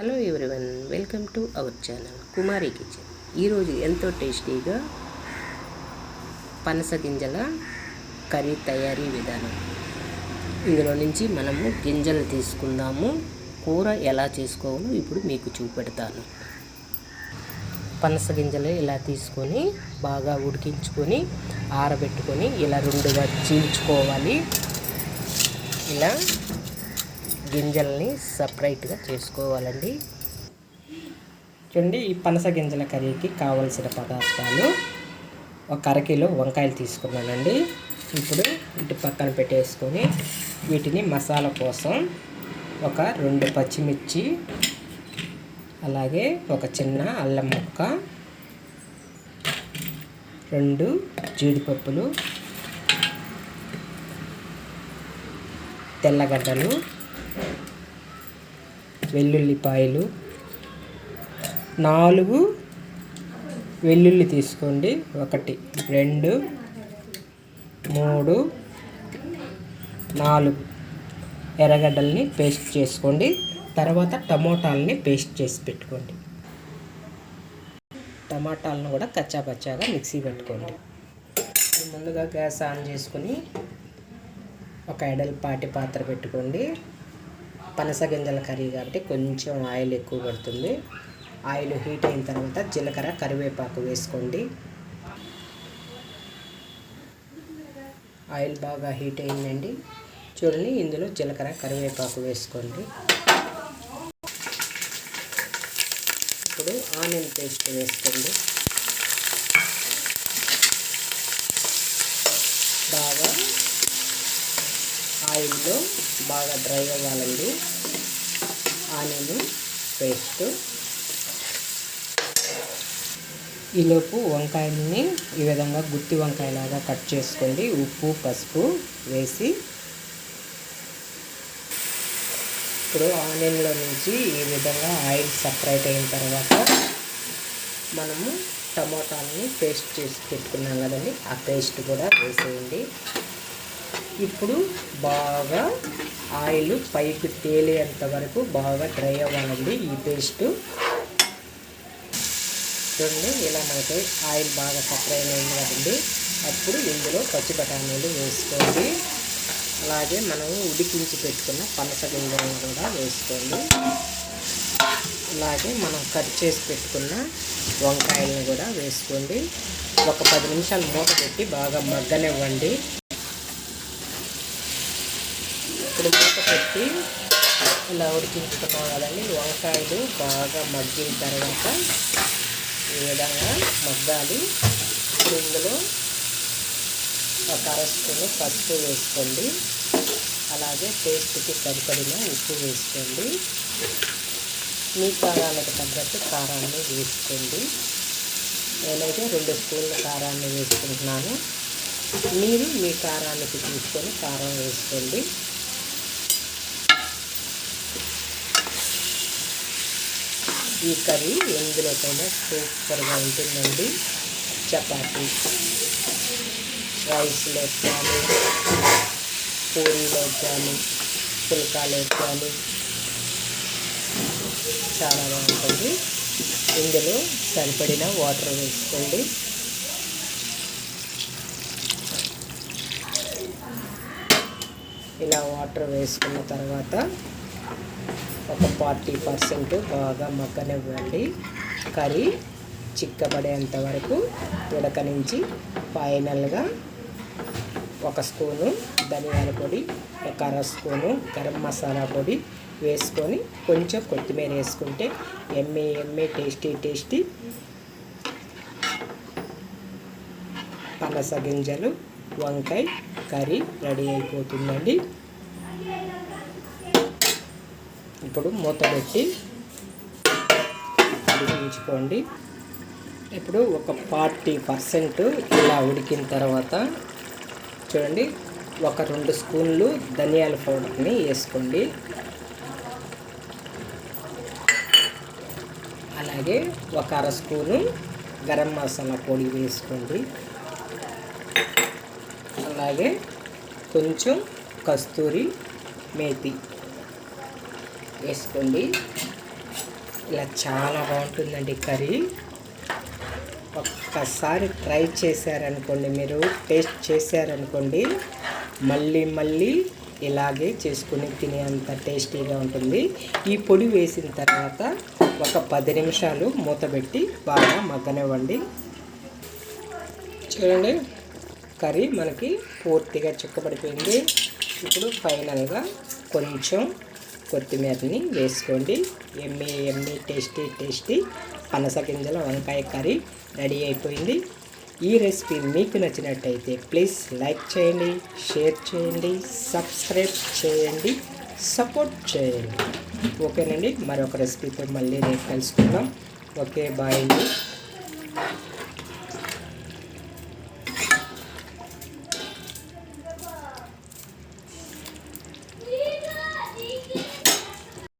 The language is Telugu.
Hello everyone welcome to our channel Kumari kitchen. ఈరోజు ఎంతో టేస్టీగా పనస గింజల కర్రీ తయారీ విధానం. ఇందులో నుంచి మనము గింజలు తీసుకుందాము. కూర ఎలా చేసుకోవాలో ఇప్పుడు మీకు చూపెడతాను. పనస గింజలు ఇలా తీసుకొని బాగా ఉడికించుకొని ఆరబెట్టుకొని ఇలా రెండుగా చీల్చుకోవాలి. ఇలా గింజల్ని సపరేట్గా చేసుకోవాలండి. చూడండి ఈ పనస గింజల కర్రీకి కావలసిన పదార్థాలు. ఒక అరకిలో వంకాయలు తీసుకున్నానండి. ఇప్పుడు ఇటు పక్కన పెట్టేసుకొని వీటిని మసాలా కోసం ఒక రెండు పచ్చిమిర్చి అలాగే ఒక చిన్న అల్లం ముక్క రెండు జీడిపప్పులు తెల్లగడ్డలు వెల్లుల్లిపాయలు నాలుగు వెల్లుల్లి తీసుకోండి ఒకటి రెండు మూడు నాలుగు. ఎర్రగడ్డల్ని పేస్ట్ చేసుకోండి తర్వాత టమోటాలని పేస్ట్ చేసి పెట్టుకోండి. టమాటాలను కూడా కచ్చాపచ్చాగా మిక్సీ పెట్టుకోండి. ముందుగా గ్యాస్ ఆన్ చేసుకుని ఒక ఎడల్పాటి పాత్ర పెట్టుకోండి. పనస గింజల కర్రీ కాబట్టి కొంచెం ఆయిల్ ఎక్కువ పడుతుంది. ఆయిల్ హీట్ అయిన తర్వాత జీలకర్ర కరివేపాకు వేసుకోండి. ఆయిల్ బాగా హీట్ అయిందండి. చూడండి ఇందులో జీలకర్ర కరివేపాకు వేసుకోండి. ఇప్పుడు ఆనియన్ పేస్ట్ వేసుకోండి. బాగా ఆయిల్లో బాగా డ్రై అవ్వాలండి. Onion paste. ఈలోపు వంకాయల్ని ఈ విధంగా గుత్తి వంకాయలాగా కట్ చేసుకోండి. ఉప్పు పసుపు వేసి. ఇప్పుడు ఆనియన్లో నుంచి ఈ విధంగా ఆయిల్ సపరేట్ అయిన తర్వాత మనము టమోటాలని పేస్ట్ చేసి పెట్టుకున్నాం కదండి. ఆ పేస్ట్ కూడా వేసేయండి. ఇప్పుడు బాగా ఆయిల్ పైకి తేలేంత వరకు బాగా డ్రై అవ్వాలండి ఈ పేస్ట్. చూడండి ఇలా మనకి ఆయిల్ బాగా సపరేట్ అయింది కదండి. అప్పుడు ఇందులో పచ్చి బఠానీలు వేసుకోండి. అలాగే మనం ఉడికించి పెట్టుకున్న పనస గింజలను కూడా వేసుకోండి. అలాగే మనం కట్ చేసి పెట్టుకున్న వంకాయలను కూడా వేసుకోండి. ఒక పది నిమిషాలు మూత పెట్టి బాగా మగ్గనివ్వండి ఇప్పుడు మూత పెట్టి ఇలా ఉడికించుకున్నాం కదండి వంకాయలు బాగా మగ్గిన తర్వాత ఈ విధంగా మగ్గాలి. ఇప్పుడు ఇందులో ఒక అర స్పూన్ పసుపు వేసుకోండి. అలాగే టేస్ట్కి సరిపడిన ఉప్పు వేసుకోండి. మీ కారానికి తగ్గట్టు కారాన్ని వేసుకోండి. నేనైతే రెండు స్పూన్ల కారాన్ని వేసుకుంటున్నాను. మీరు మీ కారానికి తీసుకొని కారం వేసుకోండి. ఈ కర్రీ ఎందులోకైనా సూపర్గా ఉంటుందండి. చపాతీ రైస్లో కానీ పూరీలో కానీ పుల్కాలో కానీ చాలా బాగుంటుంది. ఇందులో సరిపడిన వాటర్ వేసుకోండి. ఇలా వాటర్ వేసుకున్న తర్వాత ఒక ఫార్టీ పర్సెంట్ బాగా మగ్గనివ్వండి. కర్రీ చిక్కబడేంత వరకు ఉడకనించి ఫైనల్గా ఒక స్పూను ధనియాల పొడి ఒక అర స్పూను గరం మసాలా పొడి వేసుకొని కొంచెం కొత్తిమీర వేసుకుంటే ఎమ్మె ఎమ్మె టేస్టీ టేస్టీ పనస గింజలు వంకాయ కర్రీ రెడీ అయిపోతుందండి. ఇప్పుడు మూత పెట్టి ఉడికించుకోండి ఇప్పుడు ఒక ఫార్టీ పర్సెంట్ ఇలా ఉడికిన తర్వాత చూడండి ఒక రెండు స్పూన్లు ధనియాల పౌడర్ని వేసుకోండి. అలాగే ఒక అర స్పూను గరం మసాలా పొడి వేసుకోండి. అలాగే కొంచెం కస్తూరి మేతి వేసుకోండి. ఇలా చాలా బాగుంటుందండి కర్రీ. ఒక్కసారి ట్రై చేశారనుకోండి మీరు టేస్ట్ చేశారనుకోండి మళ్ళీ మళ్ళీ ఇలాగే చేసుకుని తినేంత టేస్టీగా ఉంటుంది. ఈ పొడి వేసిన తర్వాత ఒక పది నిమిషాలు మూతబెట్టి బాగా మగ్గనివ్వండి. చూడండి కర్రీ మనకి పూర్తిగా చుక్కబడిపోయింది. ఇప్పుడు ఫైనల్గా కొంచెం కొత్తిమీరని వేసుకోండి. ఎమ్మి ఎమ్మి టేస్టీ టేస్టీ పనస గింజల వంకాయ కర్రీ రెడీ అయిపోయింది. ఈ రెసిపీ మీకు నచ్చినట్టయితే ప్లీజ్ లైక్ చేయండి షేర్ చేయండి సబ్స్క్రైబ్ చేయండి సపోర్ట్ చేయండి. ఓకేనండి మరొక రెసిపీతో మళ్ళీ రేపు కలుసుకుందాం. ఓకే బాయ్ అండి.